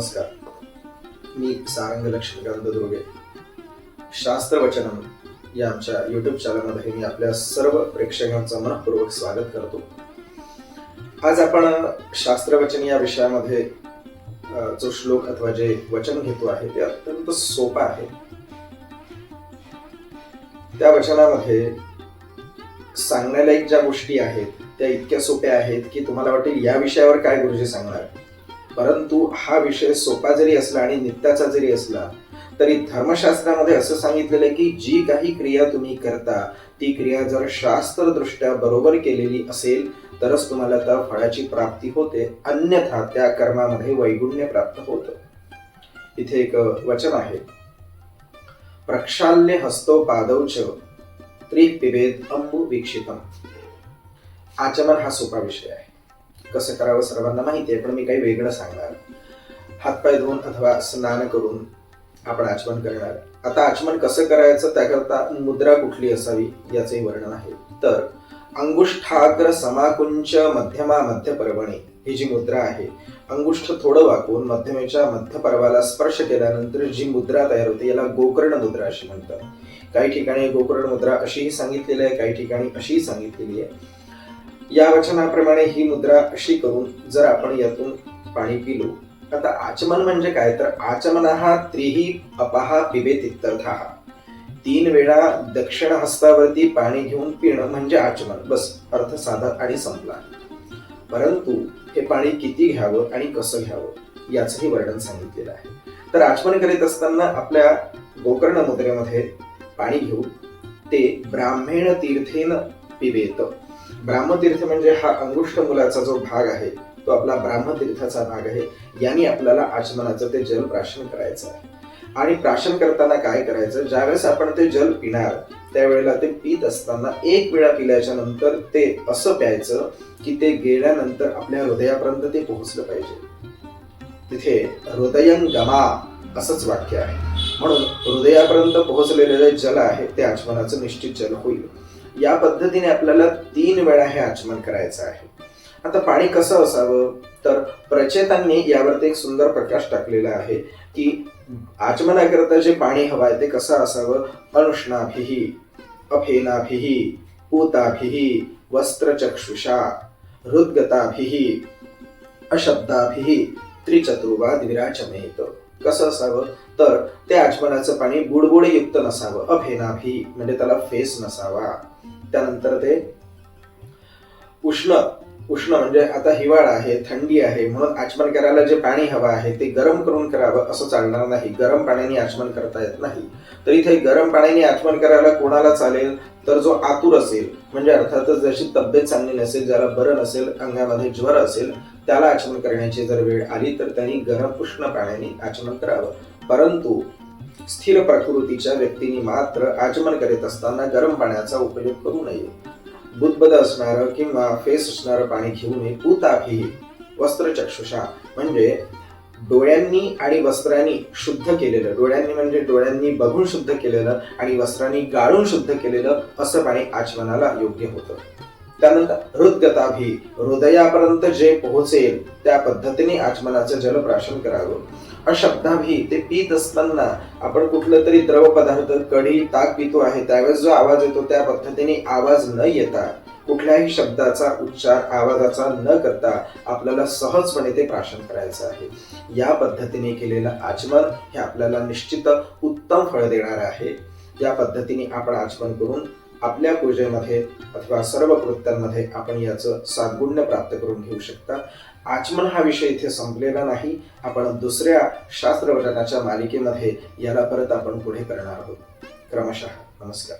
नमस्कार. मी सारंग लक्ष्मीकांत दुर्गे. शास्त्रवचनम या आमच्या युट्यूब चॅनलमध्ये मी आपल्या सर्व प्रेक्षकांचं मनपूर्वक स्वागत करतो. आज आपण शास्त्रवचन या विषयामध्ये जो श्लोक अथवा जे वचन घेतो आहे ते अत्यंत सोपं आहे. त्या वचनामध्ये सांगण्यालायक ज्या गोष्टी आहेत त्या इतक्या सोप्या आहेत की तुम्हाला वाटेल या विषयावर काय गुरुजी सांगणार? परंतु हा विषय सोपा जरी असला आणि नित्याचा जरी असला तरी धर्मशास्त्रामध्ये असं सांगितलेलं आहे की जी काही क्रिया तुम्ही करता ती क्रिया जर शास्त्रदृष्ट्या बरोबर केलेली असेल तरच तुम्हाला त्या फळाची प्राप्ती होते. अन्यथा त्या कर्मामध्ये वैगुण्य प्राप्त होतं. इथे एक वचन आहे. प्रक्षाल्य हस्तो पादौच त्रिपिभेद अंबु वीक्षितम. आचमन हा सोपा विषय आहे. कसं करावं सर्वांना माहिती आहे पण मी काही वेगळं सांगणार. हातपाय धुवून अथवा स्नान करून आपण आचमन करणार. आता आचमन कसं करायचं त्याकरता मुद्रा कुठली असावी याचंही वर्णन आहे. तर अंगुष्ठाग्र समाकुंच मध्यमा मध्य पर्वणे ही जी मुद्रा आहे अंगुष्ठ थोडं वाकून मध्यमेच्या मध्य पर्वाला स्पर्श केल्यानंतर जी मुद्रा तयार होते याला गोकर्ण मुद्रा अशी म्हणतात. काही ठिकाणी गोकर्ण मुद्रा अशीही सांगितलेली आहे काही ठिकाणी अशीही सांगितलेली आहे. या वचनाप्रमाणे ही मुद्रा अशी करून जर आपण यातून पाणी पिलो आता आचमन म्हणजे काय? तर आचमन हा त्रिही अपहा पिबेत इत्यर्थ तीन वेळा दक्षिण हस्तावरती पाणी घेऊन पिणं म्हणजे आचमन. बस अर्थ साधा आणि संपला. परंतु हे पाणी किती घ्यावं आणि कसं घ्यावं याचंही वर्णन सांगितलेलं आहे. तर आचमन करीत असताना आपल्या गोकर्ण मुद्रेमध्ये पाणी घेऊन ते ब्राह्मण तीर्थेन पिबेत. ब्राह्मतीर्थ म्हणजे हा अंगुष्ठ मुलाचा जो भाग आहे तो आपला ब्राह्मतीर्थाचा भाग आहे. यांनी आपल्याला आचमनाचं ते जल प्राशन करायचं आहे. आणि प्राशन करताना काय करायचं ज्यावेळेस आपण ते जल पिणार त्यावेळेला ते पित असताना एक वेळा पिल्याच्या नंतर ते असं प्यायचं की ते गेल्यानंतर आपल्या हृदयापर्यंत ते पोहोचलं पाहिजे. तिथे हृदयन गमा असंच वाक्य आहे. म्हणून हृदयापर्यंत पोहोचलेलं जे जल आहे ते आचमनाचं निश्चित जल होईल. या पद्धतीने आपल्याला तीन वेळा हे आचमन करायचं आहे. आता पाणी कसं असावं? तर प्रचेतांनी यावरती एक सुंदर प्रकाश टाकलेला आहे की आचमनाकरता जे पाणी हवं आहे ते कसं असावं? अनुष्णाभिही अफेनाभिही पूताभिही वस्त्रचक्षुषा हृद्गताभिही अशब्दाभिही त्रिचतुर्वाद विराचमेत कसं असावं? तर ते आचमनाचं पाणी बुडबुडेयुक्त नसावं. अफेनाभी म्हणजे त्याला फेस नसावा. त्यानंतर ते उष्ण उष्ण म्हणजे आता हिवाळा आहे थंडी आहे म्हणून आचमन करायला जे पाणी हवं आहे ते गरम करून करावं असं चालणार नाही. गरम पाण्याने आचमन करता येत नाही. तर इथे गरम पाण्याने आचमन करायला कोणाला चालेल? तर जो आतुर असेल म्हणजे अर्थातच जशी तब्येत चांगली नसेल ज्याला बरं नसेल अंगामध्ये ज्वर असेल त्याला आचमन करण्याची जर वेळ आली तर त्यांनी गरम उष्ण पाण्याने आचमन करावं. परंतु स्थिर प्रकृतीच्या व्यक्तींनी मात्र आचमन करीत असताना गरम पाण्याचा उपयोग करू नये. बुदबद असणारं किंवा फेस असणारं पाणी घेऊ नये पुताभी वस्त्रचक्षुषा. म्हणजे डोळ्यांनी आणि वस्त्रांनी शुद्ध केलेलं. डोळ्यांनी म्हणजे डोळ्यांनी बघून शुद्ध केलेलं आणि वस्त्रांनी गाळून शुद्ध केलेलं असं पाणी आचमनाला योग्य होतं. त्यानंतर हृदगताभी. हृदयापर्यंत जे पोहोचेल त्या पद्धतीने आचमनाचं जलप्राशन करावं. अशब्दाभी ते पित असताना आपण कुठलं तरी द्रव पदार्थ कढी ताक पितो आहे त्यावेळेस जो आवाज येतो त्या पद्धतीने आवाज न येता कुठल्याही शब्दाचा उच्चार आवाजाचा न करता आपल्याला सहजपणे ते प्राशन करायचं आहे. या पद्धतीने केलेलं आचमन हे आपल्याला निश्चित उत्तम फळ देणार आहे. या पद्धतीने आपण आचमन करून आपल्या पूजेमध्ये अथवा सर्व कृत्यांमध्ये आपण याचं साद्गुण्य प्राप्त करून घेऊ शकता. आचमन हा विषय इथे संपलेला नाही. आपण दुसऱ्या शास्त्रवचनाच्या मालिकेमध्ये याला परत आपण पुढे करणार आहोत. क्रमशः नमस्कार.